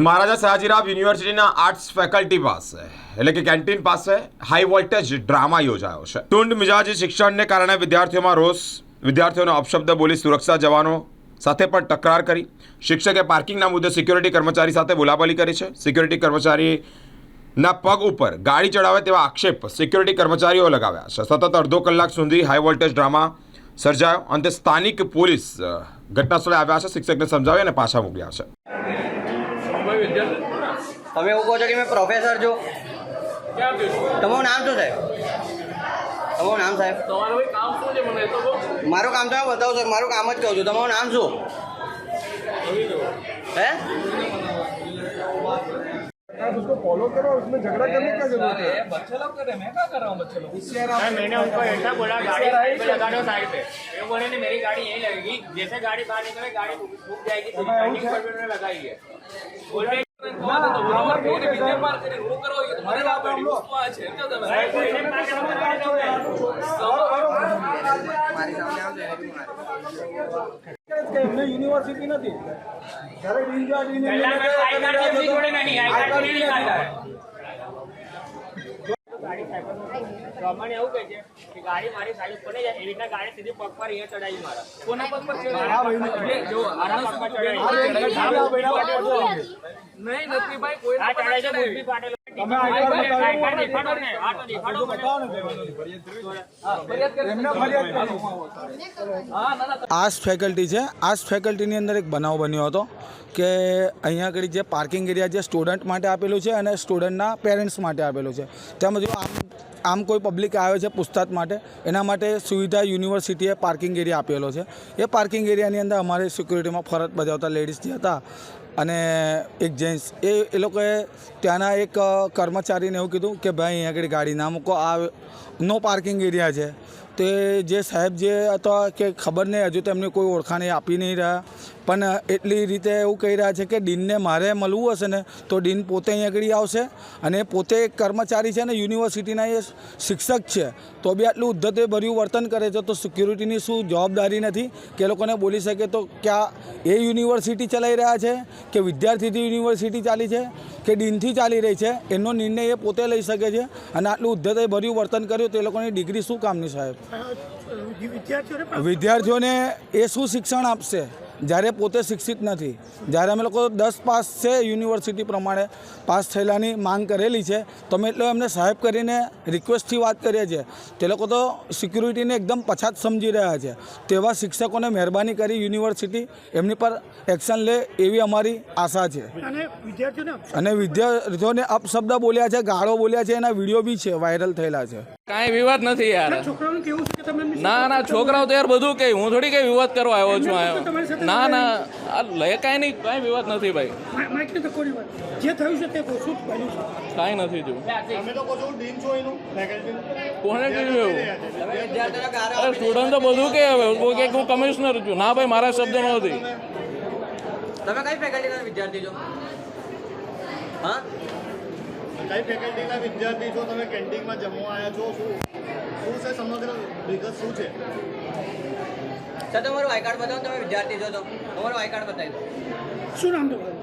મહારાજા સયાજીરાવ યુનિવર્સિટીના arts faculty પાસે, એટલે કે કેન્ટીન પાસે હાઈ વોલ્ટેજ ડ્રામા યોજાયો છે. ટુંડ મિજાજી શિક્ષણને કારણે વિદ્યાર્થીઓમાં રોષ, વિદ્યાર્થીઓનો અપશબ્દ બોલી સુરક્ષા જવાનો સાથે પણ તકરાર કરી. શિક્ષકે પાર્કિંગના મુદ્દે સિક્યુરિટી કર્મચારી સાથે બોલાબોલી કરી છે. સિક્યુરિટી કર્મચારીના પગ ઉપર ગાડી ચડાવે તેવા આક્ષેપ સિક્યુરિટી કર્મચારીઓ લગાવ્યા છે. સતત અડધો કલાક સુધી હાઈ વોલ્ટેજ ડ્રામા સર્જાયો. અંતે સ્થાનિક પોલીસ ઘટનાસ્થળે આવ્યા છે. શિક્ષકને સમજાવી અને પાછા મોકલ્યા છે. તમે એવું કહો છો કે મેં પ્રોફેસર છો. તમારું નામ શું સાહેબ? તમારું નામ સાહેબ? મારું કામ તમે બતાવો સર મારું કામ જ કહું છું. તમારું નામ શું? હે? उसको फॉलो करो और उसमें झगड़ा करने की क्या जरूरत है बच्चे लोग कर रहे हैं मैं क्या कर रहा हूँ बच्चे लोग सर मैंने उनको ऐसा बोला गाड़ी साइड पे लगा दो साइड पे ये बोले नहीं मेरी गाड़ी यहीं लगेगी जैसे गाड़ी बाहर निकले गाड़ी रुक जाएगी तो टर्निंग पर भी उन्होंने लगाई है बोल रहे कौन है तो बोलो और मेरे पीछे मार कर वो करो ये तुम्हारी बात है उसको आज है क्या तुम्हें મારી સામે આવશે યુનિવર્સિટી નથી. એવું કહે છે કે ગાડી મારી સાઈડ ઉપર નહીં જાય. રીતના ગાડી સીધી પગ પર અહીંયા ચડાવી મારા. આરામ પર ચડાવી. નથી ભાઈ કોઈ આ છે તમે આર્ટ્સ ફેકલ્ટી છે આર્ટ્સ ફેકલ્ટીની અંદર એક બનાવ બન્યો હતો કે અહીંયા આગળ જે પાર્કિંગ એરિયા જે સ્ટુડન્ટ માટે આપેલું છે અને સ્ટુડન્ટના પેરેન્ટ્સ માટે આપેલું છે તેમજ જો આમ આમ કોઈ પબ્લિક આવે છે પૂછતાછ માટે, એના માટે સુવિધા યુનિવર્સિટીએ પાર્કિંગ એરિયા આપેલો છે. એ પાર્કિંગ એરિયાની અંદર અમારે સિક્યુરિટીમાં ફરજ બજાવતા લેડીઝ જે હતા અને એક જેન્ટ્સ એ એ લોકોએ ત્યાંના એક કર્મચારીને એવું કીધું કે ભાઈ, અહીંયા આગળ ગાડી ના મૂકો, આ નો પાર્કિંગ એરિયા છે. તે જે સાહેબ જે હતા કે ખબર નહીં, હજુ તો કોઈ ઓળખાણ આપી નહીં રહ્યા. પણ એટલી રીતે એવું કહી રહ્યા છે કે ડીનને મારે મળવું હશે ને, તો ડીન પોતે અહીં આગળ આવશે. અને પોતે એક કર્મચારી છે ને, યુનિવર્સિટીના એ શિક્ષક છે તો બી આટલું ઉદ્ધતે ભર્યું વર્તન કરે છે તો સિક્યુરિટીની શું જવાબદારી નથી? કે લોકોને બોલી શકે તો ક્યાં એ યુનિવર્સિટી ચલાવી રહ્યા છે કે વિદ્યાર્થીથી યુનિવર્સિટી ચાલી છે કે ડીનથી ચાલી રહી છે એનો નિર્ણય એ પોતે લઈ શકે છે અને આટલું ઉદ્ધતે ભર્યું વર્તન કર્યું તો એ લોકોની ડિગ્રી શું કામની સાહેબ? વિદ્યાર્થીઓને એ શું શિક્ષણ આપશે? જ્યારે પોતે શિક્ષિત નથી જ્યારે અમે લોકો દસ પાસ છે યુનિવર્સિટી પ્રમાણે પાસ થયેલાની માંગ કરેલી છે તો અમે એટલે એમને સાહેબ કરીને રિક્વેસ્ટથી વાત કરીએ છીએ. તે લોકો તો સિક્યુરિટીને એકદમ પછાત સમજી રહ્યા છે. તેવા શિક્ષકોને મહેરબાની કરી યુનિવર્સિટી એમની પર એક્શન લે એવી અમારી આશા છે. અને વિદ્યાર્થીઓને અપશબ્દ બોલ્યા છે ગાળો બોલ્યા છે એના વીડિયો બી છે વાયરલ થયેલા છે. કાંઈ વિવાદ નથી યાર. ના ના છોકરાઓ તો યાર બધું કે હું થોડી કઈ વિવાદ કરવા આવ્યો છું ના ના આ લય કાંઈ નહીં કાંઈ વિવાદ નથી ભાઈ. જે થયું છે તે કાંઈ નથી જોયું કોને કહ્યું એવું? સ્ટુડન્ટ તો બધું કે હવે. કે હું કમિશનર છું. ના ભાઈ મારા શબ્દ નહોતી તમે કઈ ફેકલ્ટીના વિદ્યાર્થી છો? હા? કઈ ફેકલ્ટીના વિદ્યાર્થી છો તમે કેન્ટીનમાં જમવા આવ્યા છો? શું શું છે સમગ્ર વિગત શું છે? સર તમારું આઈ કાર્ડ બતાવો તમે વિદ્યાર્થી છો તો. તમારું આઈ કાર્ડ બતાવી દો. શું નામ તમારું?